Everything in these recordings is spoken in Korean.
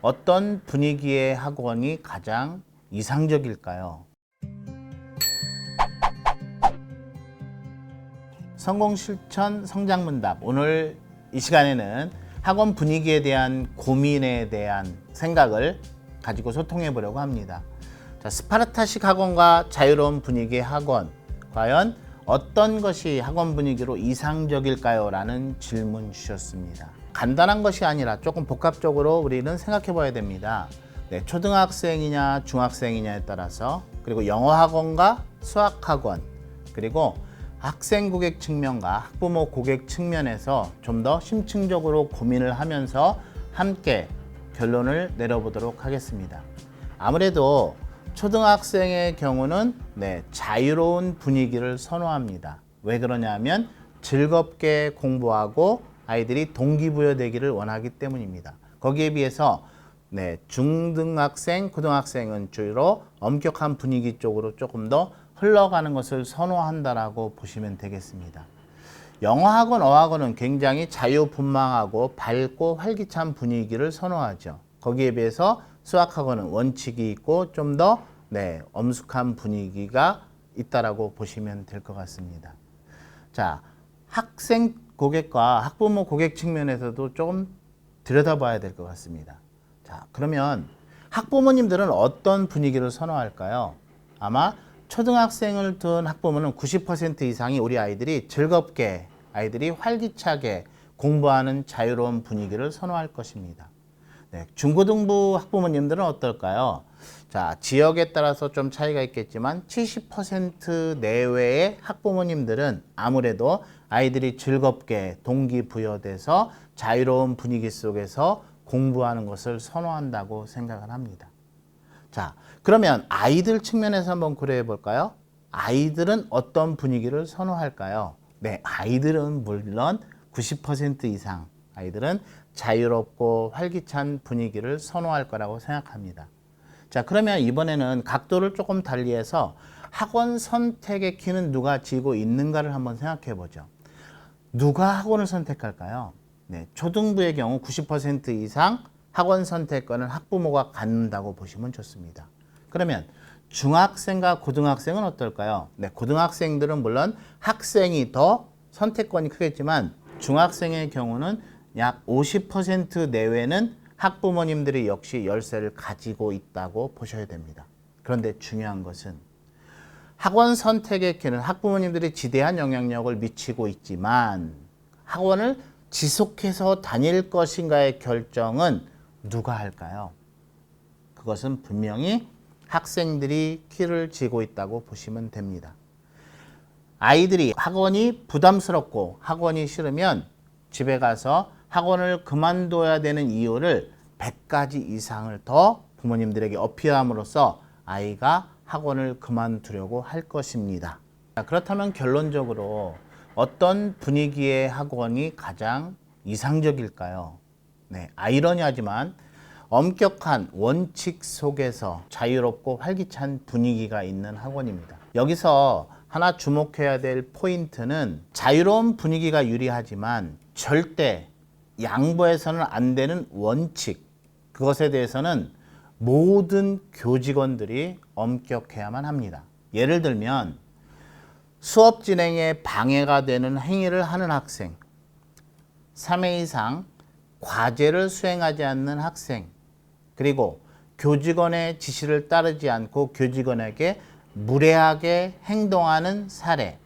어떤 분위기의 학원이 가장 이상적일까요? 성공 실천 성장 문답. 오늘 이 시간에는 학원 분위기에 대한 고민에 대한 생각을 가지고 소통해 보려고 합니다. 자, 스파르타식 학원과 자유로운 분위기의 학원. 과연 어떤 것이 학원 분위기로 이상적일까요? 라는 질문 주셨습니다. 간단한 것이 아니라 조금 복합적으로 우리는 생각해 봐야 됩니다. 네, 초등학생이냐 중학생이냐에 따라서 그리고 영어 학원과 수학 학원 그리고 학생 고객 측면과 학부모 고객 측면에서 좀 더 심층적으로 고민을 하면서 함께 결론을 내려보도록 하겠습니다. 아무래도 초등학생의 경우는 네, 자유로운 분위기를 선호합니다. 왜 그러냐면 즐겁게 공부하고 아이들이 동기부여되기를 원하기 때문입니다. 거기에 비해서 네, 중등학생, 고등학생은 주로 엄격한 분위기 쪽으로 조금 더 흘러가는 것을 선호한다라고 보시면 되겠습니다. 영어학원, 어학원은 굉장히 자유분방하고 밝고 활기찬 분위기를 선호하죠. 거기에 비해서 수학학원은 원칙이 있고 좀더 네, 엄숙한 분위기가 있다라고 보시면 될 것 같습니다. 자, 학생 고객과 학부모 고객 측면에서도 조금 들여다봐야 될 것 같습니다. 자, 그러면 학부모님들은 어떤 분위기를 선호할까요? 아마 초등학생을 둔 학부모는 90% 이상이 우리 아이들이 즐겁게, 아이들이 활기차게 공부하는 자유로운 분위기를 선호할 것입니다. 네, 중고등부 학부모님들은 어떨까요? 자, 지역에 따라서 좀 차이가 있겠지만 70% 내외의 학부모님들은 아무래도 아이들이 즐겁게 동기부여돼서 자유로운 분위기 속에서 공부하는 것을 선호한다고 생각을 합니다. 자, 그러면 아이들 측면에서 한번 고려해 볼까요? 아이들은 어떤 분위기를 선호할까요? 네, 아이들은 물론 90% 이상 아이들은 자유롭고 활기찬 분위기를 선호할 거라고 생각합니다. 자, 그러면 이번에는 각도를 조금 달리해서 학원 선택의 키는 누가 쥐고 있는가를 한번 생각해 보죠. 누가 학원을 선택할까요? 네, 초등부의 경우 90% 이상 학원 선택권은 학부모가 갖는다고 보시면 좋습니다. 그러면 중학생과 고등학생은 어떨까요? 네, 고등학생들은 물론 학생이 더 선택권이 크겠지만 중학생의 경우는 약 50% 내외는 학부모님들이 역시 열쇠를 가지고 있다고 보셔야 됩니다. 그런데 중요한 것은 학원 선택의 키는 학부모님들이 지대한 영향력을 미치고 있지만 학원을 지속해서 다닐 것인가의 결정은 누가 할까요? 그것은 분명히 학생들이 키를 쥐고 있다고 보시면 됩니다. 아이들이 학원이 부담스럽고 학원이 싫으면 집에 가서 학원을 그만둬야 되는 이유를 100가지 이상을 더 부모님들에게 어필함으로써 아이가 학원을 그만두려고 할 것입니다. 자, 그렇다면 결론적으로 어떤 분위기의 학원이 가장 이상적일까요? 네, 아이러니하지만 엄격한 원칙 속에서 자유롭고 활기찬 분위기가 있는 학원입니다. 여기서 하나 주목해야 될 포인트는 자유로운 분위기가 유리하지만 절대 양보해서는 안 되는 원칙 그것에 대해서는 모든 교직원들이 엄격해야만 합니다. 예를 들면 수업 진행에 방해가 되는 행위를 하는 학생, 3회 이상 과제를 수행하지 않는 학생, 그리고 교직원의 지시를 따르지 않고 교직원에게 무례하게 행동하는 사례,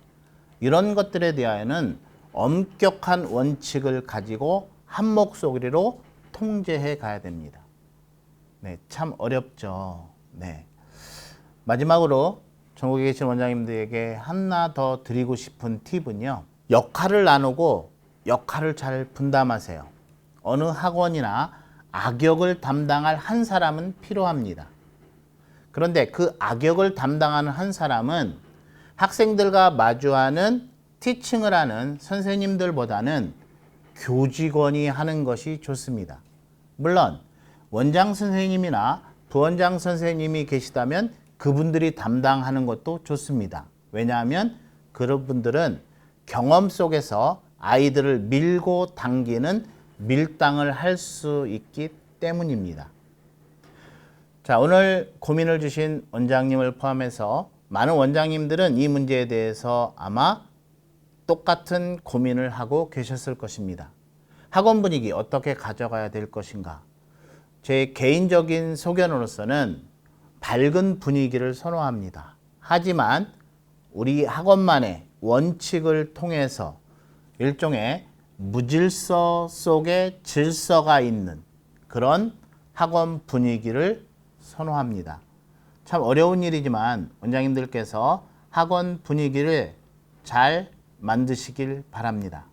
이런 것들에 대하여는 엄격한 원칙을 가지고 한 목소리로 통제해 가야 됩니다. 네, 참 어렵죠. 네. 마지막으로 전국에 계신 원장님들에게 하나 더 드리고 싶은 팁은요. 역할을 나누고 역할을 잘 분담하세요. 어느 학원이나 악역을 담당할 한 사람은 필요합니다. 그런데 그 악역을 담당하는 한 사람은 학생들과 마주하는 티칭을 하는 선생님들보다는 교직원이 하는 것이 좋습니다. 물론 원장 선생님이나 부원장 선생님이 계시다면 그분들이 담당하는 것도 좋습니다. 왜냐하면 그런 분들은 경험 속에서 아이들을 밀고 당기는 밀당을 할 수 있기 때문입니다. 자, 오늘 고민을 주신 원장님을 포함해서 많은 원장님들은 이 문제에 대해서 아마 똑같은 고민을 하고 계셨을 것입니다. 학원 분위기 어떻게 가져가야 될 것인가? 제 개인적인 소견으로서는 밝은 분위기를 선호합니다. 하지만 우리 학원만의 원칙을 통해서 일종의 무질서 속에 질서가 있는 그런 학원 분위기를 선호합니다. 참 어려운 일이지만 원장님들께서 학원 분위기를 잘 만드시길 바랍니다.